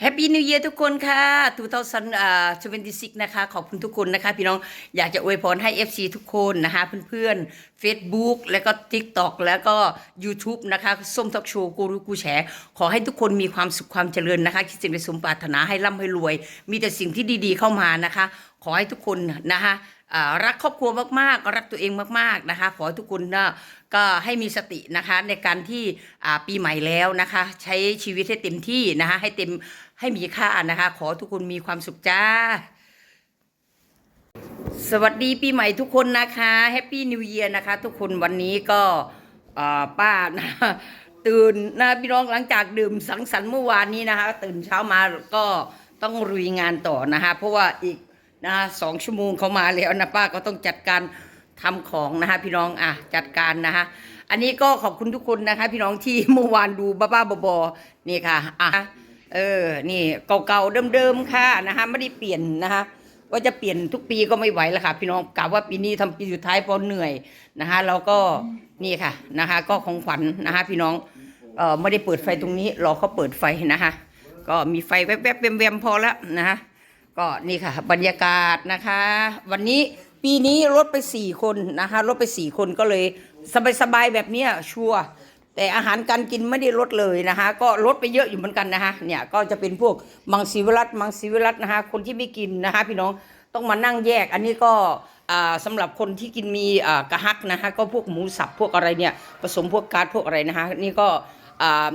แฮปปี้นิวเ a ียร์ทุกคนค่ะ2026นะคะ ขอบคุณทุกคนนะคะ พี่น้องอยากจะอวยพรให้ FC ทุกคนนะคะ เพื่อนๆ Facebook แล้วก็ TikTok แล้วก็ YouTube นะคะ ส้มทอกโชว์กูรู้กูแฉ ขอให้ทุกคนมีความสุขความเจริญนะคะ คิดสิ่งใดสมปรารถนาให้ร่ำให้รวย มีแต่สิ่งที่ดีๆเข้ามานะคะ ขอให้ทุกคนนะคะรักครอบครัวมากๆ รักตัวเองมากๆนะคะ ขอให้ทุกคนนะก็ให้มีสตินะคะในการที่ปีใหม่แล้วนะคะ ใช้ชีวิตให้เต็มที่นะคะให้เต็ม ให้มีค่านะคะ ขอทุกคนมีความสุขจ้า สวัสดีปีใหม่ทุกคนนะคะแฮปปี้นิวเ a ียร์นะคะ ทุกคนวันนี้ก็ป้านะตื่นนะพี่น้องหลังจากดื่มสังสรรค์เมื่อวานนี้นะคะ ตื่นเช้ามาก็ต้องรุยงานต่อนะคะ เพราะว่าอีกนะสองชั่วโมงเขามาแล้วนะป้าก็ต้องจัดการทำของนะคะพี่น้องอะจัดการนะคะอันนี้ก็ขอบคุณทุกคนนะคะ พี่น้องที่เมื่อวานดูบ้าๆบอๆนี่ค่ะอะ เออ นี่เก่าๆเดิมๆค่ะนะคะไม่ได้เปลี่ยนนะคะว่าจะเปลี่ยนทุกปีก็ไม่ไหวแล้วค่ะ พี่น้องกะว่าปีนี้ทำปีสุดท้ายพราะเหนื่อยนะคะเราก็นี่ค่ะนะคะ ก็ของขวัญนะคะ พี่น้องเอ่อไม่ได้เปิดไฟตรงนี้รอเขาเปิดไฟนะคะ ก็มีไฟแวบๆแวมๆพอแล้วนะคะก็นี่ค่ะ บรรยากาศนะคะ วันนี้ปีนี้รถไปสี่คนนะคะรถไปสี่คนก็เลยสบายๆแบบเนี้ยชัวร์ แต่อาหารการกินไม่ได้ลดเลยนะคะ ก็ลดไปเยอะอยู่เหมือนกันนะคะเนี่ยก็จะเป็นพวกมังสวิรัตมังสวิรัตนะคะ คนที่ไม่กินนะคะ พี่น้องต้องมานั่งแยก อันนี้ก็อ่าสำหรับคนที่กินมีกระหักนะคะ ก็พวกหมูสับพวกอะไรเนี่ยผสมพวกการ์ดพวกอะไรนะคะ นี่ก็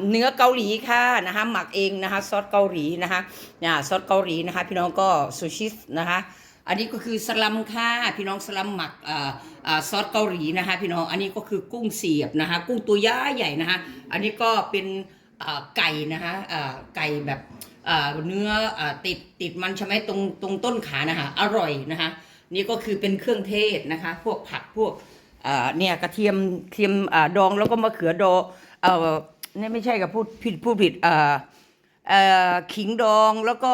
เนื้อเกาหลีค่ะนะคะหมักเองนะคะซอสเกาหลีนะคะเนี่ยซอสเกาหลีนะคะ พี่น้องก็ซูชินะคะ อันนี้ก็คือสลัมค่ะพี่น้องสลัมหมักอซอสเกาหลีนะคะพี่น้องอันนี้ก็คือกุ้งเสียบนะคะ กุ้งตัวย่าใหญ่นะคะ อันนี้ก็เป็นไก่นะคะไก่แบบเนื้ออติดติดมันใช่ไหมตรงตรงต้นขานะคะอร่อยนะคะ นี่ก็คือเป็นเครื่องเทศนะคะ พวกผักพวกเนี่ยกระเทียมเทียมอดองแล้วก็มะเขือดองเอ่อนี่ไม่ใช่กับพูดผิดพูดผิดอ่าเออขิงดองแล้วก็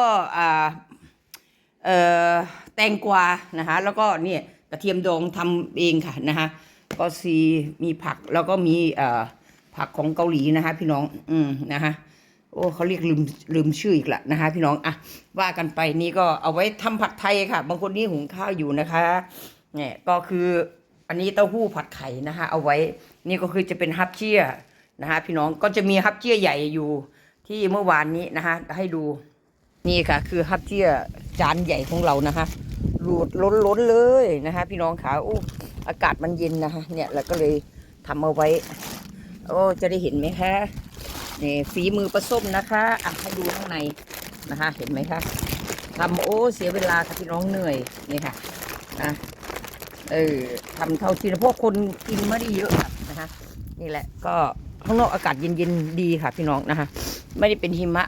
แตงกวานะคะแล้วก็เนี่ยกระเทียมดองทำเองค่ะนะคะก็ซีมีผักแล้วก็มีผักของเกาหลีนะคะพี่น้องอืมนะคะโอ้เขาเรียกลืมลืมชื่ออีกละนะคะพี่น้องอะว่ากันไปนี่ก็เอาไว้ทำผัดไทยค่ะ บางคนนี่หุงข้าวอยู่นะคะเนี่ยก็คืออันนี้เต้าหู้ผัดไข่นะคะเอาไว้นี่ก็คือจะเป็นฮับเจียนะคะพี่น้องก็จะมีฮับเจียใหญ่อยู่ที่เมื่อวานนี้นะคะให้ดู นี่ค่ะ คือฮับเจียจานใหญ่ของเรานะคะรูดล้นล้นเลยนะคะ พี่น้องขาโอ้อากาศมันเย็นนะคะเนี่ยเราก็เลยทำเอาไว้ โอ้จะได้เห็นไหมคะนี่ฝีมือปลาส้มนะคะอะให้ดูข้างในนะคะ เห็นไหมคะทำโอ้เสียเวลาค่ะพี่น้องเหนื่อยนี่ค่ะนะเออทำเท่าที่พวกคนกินไม่ได้เยอะค่ะนะคะ นี่แหละก็ข้างนอกอากาศเย็นๆดีค่ะพี่น้องนะคะ ไม่ได้เป็นหิมะ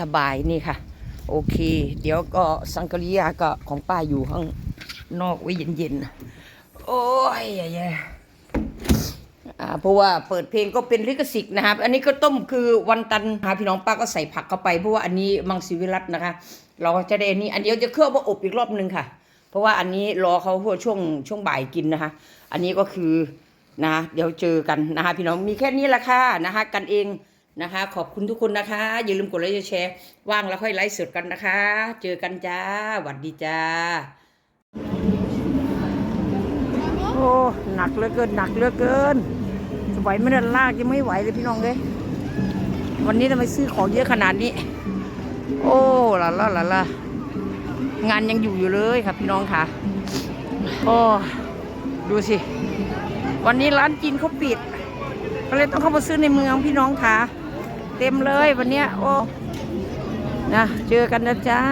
สบายๆนี่ค่ะ โอเค เดี๋ยวก็สังกะริยาก็ของป้าอยู่ข้างนอกไว้เย็นๆ โอ้ยแย่ๆอ่าเพราะว่าเปิดเพลงก็เป็นลิขสิทธิ์นะครับ อันนี้ก็ต้มคือวันตันหาพี่น้องป้าก็ใส่ผักเข้าไป เพราะว่าอันนี้มังสวิรัตนะคะ เราจะได้อันนี้ อันเดียวจะเคลือบว่าอบอีกรอบนึงค่ะ เพราะว่าอันนี้รอเขาพวกช่วงช่วงบ่ายกินนะคะ อันนี้ก็คือนะ เดี๋ยวเจอกันนะคะพี่น้องมีแค่นี้ละค่ะนะคะกันเอง นะคะ ขอบคุณทุกคนนะคะ อย่าลืมกดไลค์แชร์ ว่างแล้วค่อยไลฟ์สดกันนะคะ เจอกันจ้าหวัดดีจ้า โอ้หนักเหลือเกินหนักเหลือเกินสไหวไม่ได้ลากยังไม่ไหวเลยพี่น้องเลยวันนี้ทำไมซื้อของเยอะขนาดนี้ โอ้ล่ะละล่ะละงานยังอยู่อยู่เลยครับพี่น้องค่ะโอ้ดูสิ วันนี้ร้านจีนเขาปิด ก็เลยต้องเข้ามาซื้อในเมืองพี่น้องค่ะ เต็มเลยวันเนี้ยโอ้นะเจอกันนะจ้า